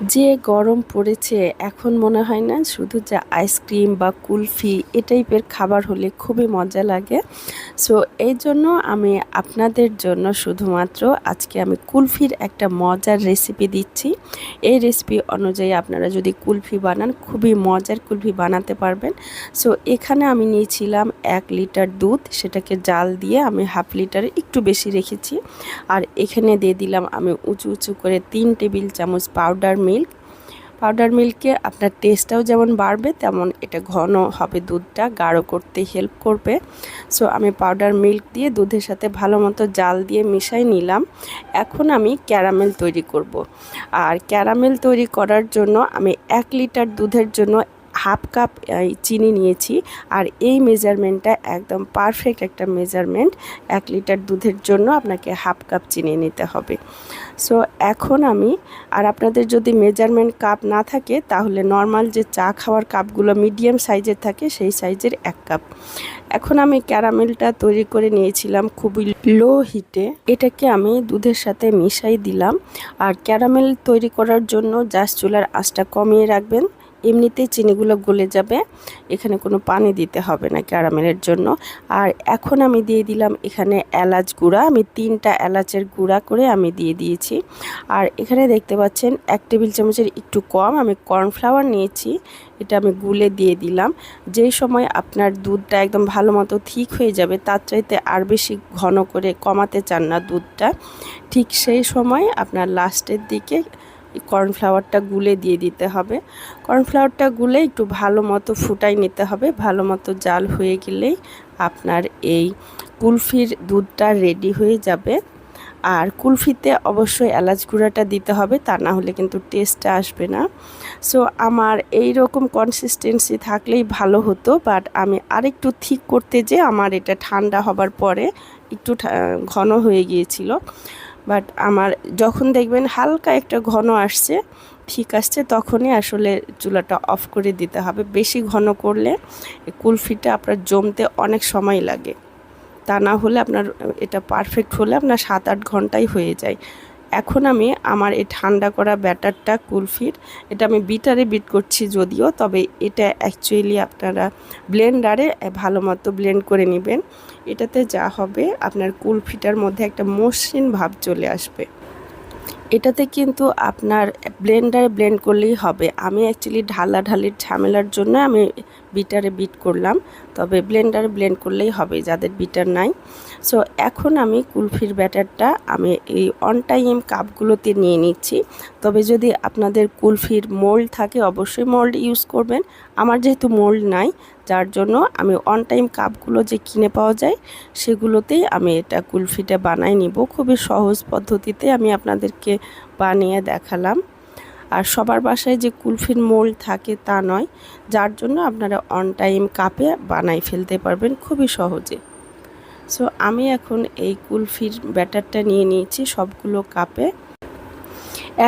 যে গরম পড়েছে, এখন মনে হয় না শুধু যে আইসক্রিম বা কুলফি এ টাইপের খাবার হলে খুবই মজা লাগে। সো এই জন্য আমি আপনাদের জন্য শুধুমাত্র আজকে আমি কুলফির একটা মজার রেসিপি দিচ্ছি। এই রেসিপি অনুযায়ী আপনারা যদি কুলফি বানান, খুবই মজার কুলফি বানাতে পারবেন। সো এখানে আমি নিয়েছিলাম এক লিটার দুধ, সেটাকে জাল দিয়ে আমি হাফ লিটারে একটু বেশি রেখেছি। আর এখানে দিয়ে দিলাম আমি উঁচু উঁচু করে তিন টেবিল চামচ পাউডার মিল্ক পাউডার মিল্কে আপনার টেস্টটাও যেমন বাড়বে, তেমন এটা ঘন হবে দুধটা, গাঢ় করতে হেল্প করবে সো আমি পাউডার মিল্ক দিয়ে দুধের সাথে ভালো মতো জাল দিয়ে মিশাই নিলাম এখন আমি ক্যারামেল তৈরি করব। আর ক্যারামেল তৈরি করার জন্য আমি এক লিটার দুধের জন্য হাফ কাপ চিনি নিয়েছি। আর এই মেজারমেন্টটা একদম পারফেক্ট একটা মেজারমেন্ট। এক লিটার দুধের জন্য আপনাকে হাফ কাপ চিনি নিতে হবে। সো এখন আমি, আর আপনাদের যদি মেজারমেন্ট কাপ না থাকে, তাহলে নর্মাল যে চা খাওয়ার কাপগুলো মিডিয়াম সাইজের থাকে, সেই সাইজের এক কাপ। এখন আমি ক্যারামেলটা তৈরি করে নিয়েছিলাম খুবই লো হিটে এটাকে আমি দুধের সাথে মিশাই দিলাম। আর ক্যারামেল তৈরি করার জন্য জাস্ট চুলার আঁচটা কমিয়ে রাখবেন। এমনিতেই চিনিগুলো গলে যাবে। এখানে কোনো পানি দিতে হবে না ক্যারামেলের জন্য। আর এখন আমি দিয়ে দিলাম এখানে এলাচ গুঁড়া। আমি তিনটা এলাচের গুঁড়া করে আমি দিয়ে দিয়েছি। আর এখানে দেখতে পাচ্ছেন এক টেবিল চামচের একটু কম আমি কর্নফ্লাওয়ার নিয়েছি। এটা আমি গুলে দিয়ে দিলাম। যেই সময় আপনার দুধটা একদম ভালো মতো ঠিক হয়ে যাবে, তার চাইতে আর বেশি ঘন করে কমাতে চান না দুধটা। ঠিক সেই সময় আপনার লাস্টের দিকে কর্নফ্লাওয়ারটা গুলে দিয়ে দিতে হবে। কর্নফ্লাওয়ারটা গুলে একটু ভালো মতো ফুটাই নিতে হবে। ভালো মতো জাল হয়ে গেলেই আপনার এই কুলফির দুধটা রেডি হয়ে যাবে। আর কুলফিতে অবশ্যই এলাচ গুঁড়াটা দিতে হবে, তা না হলে কিন্তু টেস্টটা আসবে না। সো আমার এই রকম কনসিস্টেন্সি থাকলেই ভালো হতো বাট আমি আরেকটু ঠিক করতে যে আমার এটা ঠান্ডা হবার পরে একটু ঘন হয়ে গিয়েছিল। বাট আমার যখন দেখবেন হালকা একটা ঘন আসছে, ঠিক আসছে, তখনই আসলে চুলাটা অফ করে দিতে হবে। বেশি ঘন করলে কুলফিটা আপনার জমতে অনেক সময় লাগে। তা না হলে আপনার, এটা পারফেক্ট হলে আপনার সাত আট ঘন্টাই হয়ে যায়। এখন আমি আমার এই ঠান্ডা করা ব্যাটারটা কুলফির, এটা আমি বিটারে বিট করছি যদিও, তবে এটা অ্যাকচুয়ালি আপনারা ব্লেন্ডারে ভালো মতো ব্লেন্ড করে নেবেন। এটাতে যা হবে আপনার কুলফিটার মধ্যে একটা মসৃণ ভাব চলে আসবে। এটাতে কিন্তু আপনার ব্লেন্ডারে ব্লেন্ড করলেই হবে। আমি অ্যাকচুয়ালি ঢালা ঢালির ঝামেলার জন্য আমি বিটারে বিট করলাম, তবে ব্লেন্ডারে ব্লেন্ড করলেই হবে, যাদের বিটার নাই। সো এখন আমি কুলফির ব্যাটারটা আমি এই অন টাইম কাপগুলোতে নিয়ে নিচ্ছি। তবে যদি আপনাদের কুলফির মোল্ড থাকে, অবশ্যই মোল্ড ইউজ করবেন। আমার যেহেতু মোল্ড নাই, যার জন্য আমি অন টাইম কাপগুলো যে কিনে পাওয়া যায় সেগুলোতেই আমি এটা কুলফিটা বানাই নিব। খুবই সহজ পদ্ধতিতে আমি আপনাদেরকে বানিয়ে দেখালাম। আর সবার বাসায় যে কুলফির মোল্ড থাকে তা নয়, যার জন্য আপনারা অন টাইম কাপে বানাই ফেলতে পারবেন খুবই সহজে। সো আমি এখন এই কুলফির ব্যাটারটা নিয়ে নিয়েছি সবগুলো কাপে।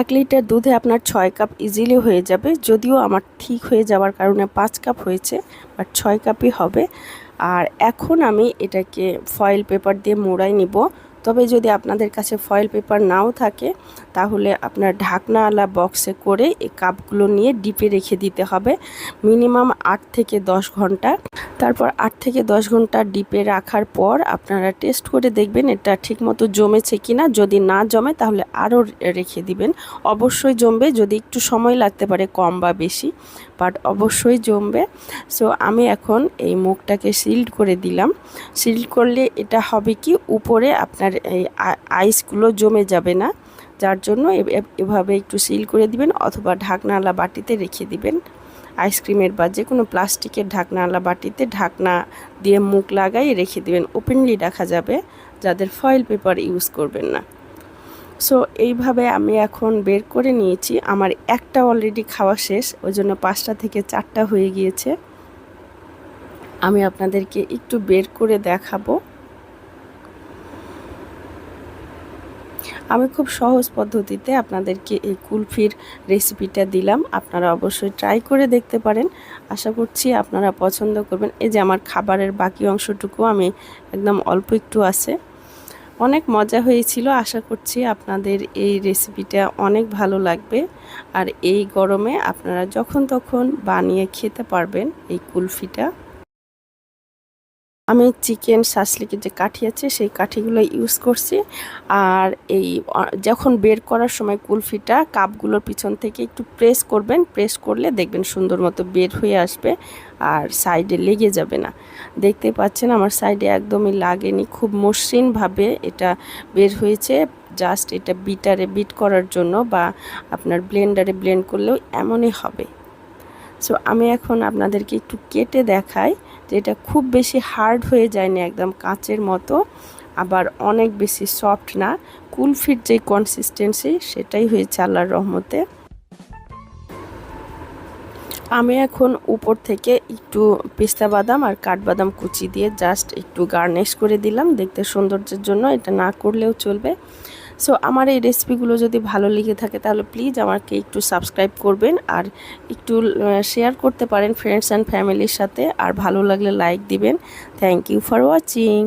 এক লিটার দুধে আপনার ছয় কাপ ইজিলি হয়ে যাবে। যদিও আমার ঠিক হয়ে যাওয়ার কারণে পাঁচ কাপ হয়েছে বাট ছয় কাপই হবে। আর এখন আমি এটাকে ফয়েল পেপার দিয়ে মোড়াই নিব। তবে যদি আপনাদের কাছে ফয়েল পেপার নাও থাকে, তাহলে আপনার ঢাকনাওয়ালা বক্সে করে এই কাপগুলো নিয়ে ডিপে রেখে দিতে হবে। মিনিমাম আট থেকে দশ ঘণ্টা। তারপর আট থেকে দশ ঘণ্টা ডিপে রাখার পর আপনারা টেস্ট করে দেখবেন এটা ঠিকমতো জমেছে কি না যদি না জমে, তাহলে আরও রেখে দিবেন। অবশ্যই জমবে, যদি একটু সময় লাগতে পারে কম বা বেশি বাট অবশ্যই জমবে। সো আমি এখন এই মুখটাকে সিল্ড করে দিলাম। সিল্ড করলে এটা হবে কি? উপরে আপনার এই আইসগুলো জমে যাবে না। যার জন্য এভাবে একটু সিল করে দিবেন অথবা ঢাকনাওয়ালা বাটিতে রেখে দিবেন। আইসক্রিমের বা যে কোনো প্লাস্টিকের ঢাকনাওয়ালা বাটিতে ঢাকনা দিয়ে মুখ লাগাই রেখে দিবেন। ওপেনলি রাখা যাবে, যাদের ফয়েল পেপার ইউজ করবেন না। সো এইভাবে আমি এখন বের করে নিয়েছি। আমার একটা অলরেডি খাওয়া শেষ ওই জন্য পাঁচটা থেকে চারটা হয়ে গিয়েছে। আমি আপনাদেরকে একটু বের করে দেখাবো। আমি খুব সহজ পদ্ধতিতে আপনাদেরকে এই কুলফির রেসিপিটা দিলাম। আপনারা অবশ্যই ট্রাই করে দেখতে পারেন। আশা করছি আপনারা পছন্দ করবেন। এই যে আমার খাবারের বাকি অংশটুকু আমি একদম অল্প একটু আছে। অনেক মজা হয়েছিল। আশা করছি আপনাদের এই রেসিপিটা অনেক ভালো লাগবে। আর এই গরমে আপনারা যখন তখন বানিয়ে খেতে পারবেন এই কুলফিটা। আমি চিকেন শাসলিকের যে কাঠি আছে, সেই কাঠিগুলো ইউজ করছি। আর এই যখন বের করার সময় কুলফিটা কাপগুলোর পিছন থেকে একটু প্রেস করবেন প্রেস করলে দেখবেন সুন্দর মতো বের হয়ে আসবে আর সাইডে লেগে যাবে না। দেখতে পাচ্ছেন আমার সাইডে একদমই লাগেনি, খুব মসৃণভাবে এটা বের হয়েছে। জাস্ট এটা বিটারে বিট করার জন্য বা আপনার ব্লেন্ডারে ব্লেন্ড করলেও এমনই হবে। সো আমি এখন আপনাদেরকে একটু কেটে দেখাই। যে এটা খুব বেশি হার্ড হয়ে যায়নি একদম কাঁচের মতো, আবার অনেক বেশি সফট না। কুলফির যে কনসিস্টেন্সি সেটাই হয়েছে আল্লাহর রহমতে। আমি এখন উপর থেকে একটু পিস্তা বাদাম আর কাঠবাদাম কুচি দিয়ে জাস্ট একটু গার্নিশ করে দিলাম। দেখতে সৌন্দর্যের জন্য এটা না করলেও চলবে। সো আমার এই রেসিপিগুলো যদি ভালো লেগে থাকে, তাহলে প্লিজ আমাকে একটু সাবস্ক্রাইব করবেন আর একটু শেয়ার করতে পারেন ফ্রেন্ডস অ্যান্ড ফ্যামিলির সাথে। আর ভালো লাগলে লাইক দিবেন। Thank you for watching